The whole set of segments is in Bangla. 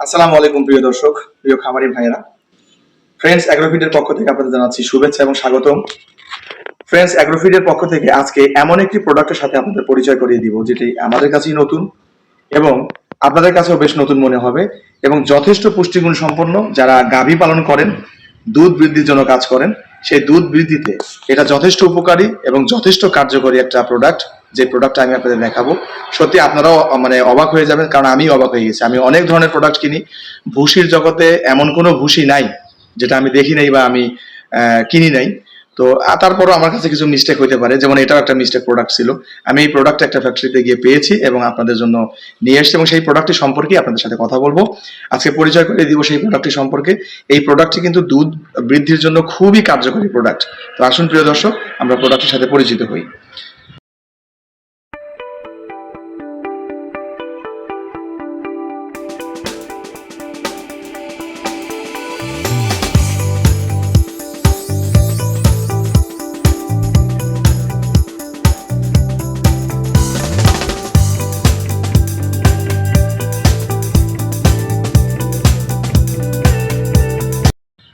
আসসালামু আলাইকুম, প্রিয় দর্শক, প্রিয় খামারি ভাইয়েরা। ফ্রেন্ডস অ্যাগ্রোফিডের পক্ষ থেকে আপনাদের জানাচ্ছি শুভেচ্ছা এবং স্বাগতম। ফ্রেন্ডস অ্যাগ্রোফিডের পক্ষ থেকে আজকে এমন একটি প্রোডাক্টের সাথে আপনাদের পরিচয় করিয়ে দিব, যেটি আমাদের কাছেই নতুন এবং আপনাদের কাছেও বেশ নতুন মনে হবে এবং যথেষ্ট পুষ্টিগুণ সম্পন্ন যারা গাভী পালন করেন, দুধ বৃদ্ধির জন্য কাজ করেন, সেই দুধ বৃদ্ধিতে এটা যথেষ্ট উপকারী এবং যথেষ্ট কার্যকরী একটা প্রোডাক্ট যে প্রোডাক্টটা আমি আপনাদের দেখাবো, সত্যি আপনারাও মানে অবাক হয়ে যাবেন, কারণ আমি অবাক হয়ে গেছি। আমি অনেক ধরনের প্রোডাক্ট কিনি। ভুসির জগতে এমন কোনো ভুসি নাই, যেটা আমি দেখি নাই বা আমি কিনি নাই। তো তারপরও আমার কাছে কিছু মিস্টেক হতে পারে, যেমন এটাও একটা মিস্টেক প্রোডাক্ট ছিল। আমি এই প্রোডাক্ট একটা ফ্যাক্টরিতে গিয়ে পেয়েছি এবং আপনাদের জন্য নিয়ে এসেছি এবং সেই প্রোডাক্টটি সম্পর্কে আপনাদের সাথে কথা বলব। আজকে পরিচয় করে দিব সেই প্রোডাক্টটি সম্পর্কে। এই প্রোডাক্টটি কিন্তু দুধ বৃদ্ধির জন্য খুবই কার্যকরী প্রোডাক্ট তো আসুন প্রিয় দর্শক, আমরা প্রোডাক্টের সাথে পরিচিত হই।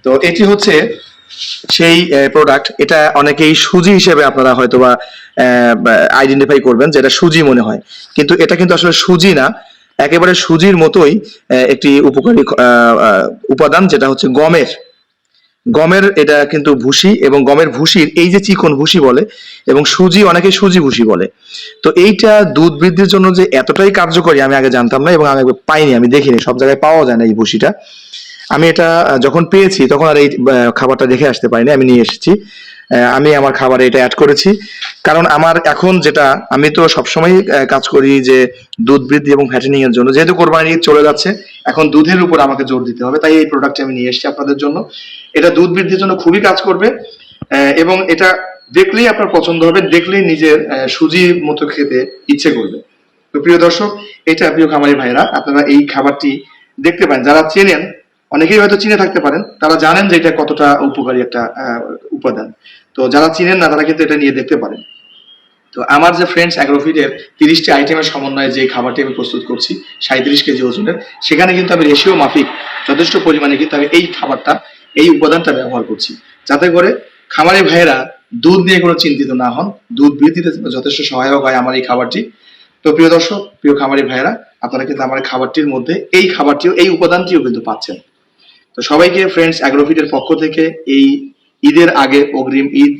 তো এটি হচ্ছে সেই প্রোডাক্ট এটা অনেকেই সুজি হিসেবে আপনারা হয়তো বা আইডেন্টিফাই করবেন যেটা সুজি মনে হয়। কিন্তু এটা কিন্তু আসলে সুজি না। একেবারে সুজির মতোই একটি উপকারী উপাদান যেটা হচ্ছে গমের। গমের এটা কিন্তু ভুসি এবং গমের ভুসির এই যে চিকন ভুসি বলে এবং সুজি অনেকে সুজি ভুসি বলে। তো এইটা দুধ বৃদ্ধির জন্য যে এতটাই কার্যকরী আমি আগে জানতাম না এবং আমি পাইনি, আমি দেখিনি, সব জায়গায় পাওয়া যায় না এই ভুসিটা। আমি এটা যখন পেয়েছি, তখন আর এই খাবারটা দেখে আসতে পারিনি, আমি নিয়ে এসেছি। আমি আমার খাবারে এটা অ্যাড করেছি। কারণ আমার এখন যেটা, আমি তো সবসময় কাজ করি যে দুধ বৃদ্ধি এবং ফ্যাটেনিং এর জন্য। যেহেতু কোরবানি চলে যাচ্ছে, এখন দুধের উপর আমাকে জোর দিতে হবে। তাই এই প্রোডাক্টটি আমি নিয়ে এসেছি আপনাদের জন্য। এটা দুধ বৃদ্ধির জন্য খুবই কাজ করবে এবং এটা দেখলেই আপনার পছন্দ হবে, দেখলেই নিজের সুজির মতো খেতে ইচ্ছে করবে। তো প্রিয় দর্শক, এটা প্রিয় খামারি ভাইরা আপনারা এই খাবারটি দেখতে পান যারা চেনেন অনেকেই হয়তো চিনে থাকতে পারেন, তারা জানেন যে এটা কতটা উপকারী একটা উপাদান। তো যারা চিনেন না, তারা কিন্তু এটা নিয়ে দেখতে পারেন। তো আমার যে ফ্রেন্ডস অ্যাগ্রোফিডের তিরিশটি আইটেমের সমন্বয়ে যে খাবারটি আমি প্রস্তুত করছি সাঁত্রিশ কেজি ওজনের, সেখানে কিন্তু আমি রেশিও মাফিক যথেষ্ট পরিমাণে কিন্তু আমি এই খাবারটা, এই উপাদানটা ব্যবহার করছি। যাতে করে খামারি ভাইয়েরা দুধ নিয়ে কোনো চিন্তিত না হন, দুধ বৃদ্ধিতে যথেষ্ট সহায়ক হয় আমার এই খাবারটি। তো প্রিয় দর্শক, প্রিয় খামারি ভাইয়েরা, আপনারা কিন্তু আমার খাবারটির মধ্যে এই খাবারটিও, এই উপাদানটিও কিন্তু পাচ্ছেন। তো সবাইকে ফ্রেন্ডস অ্যাগ্রোফিটের পক্ষ থেকে এই ঈদের আগে অগ্রিম ঈদ,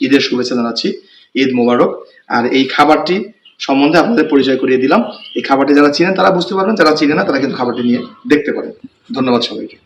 ঈদের শুভেচ্ছা জানাচ্ছি, ঈদ মোবারক। আর এই খাবারটি সম্বন্ধে আপনাদের পরিচয় করিয়ে দিলাম। এই খাবারটি যারা চিনেন তারা বুঝতে পারবেন, যারা চিনে না তারা কিন্তু খাবারটি নিয়ে দেখতে পারেন। ধন্যবাদ সবাইকে।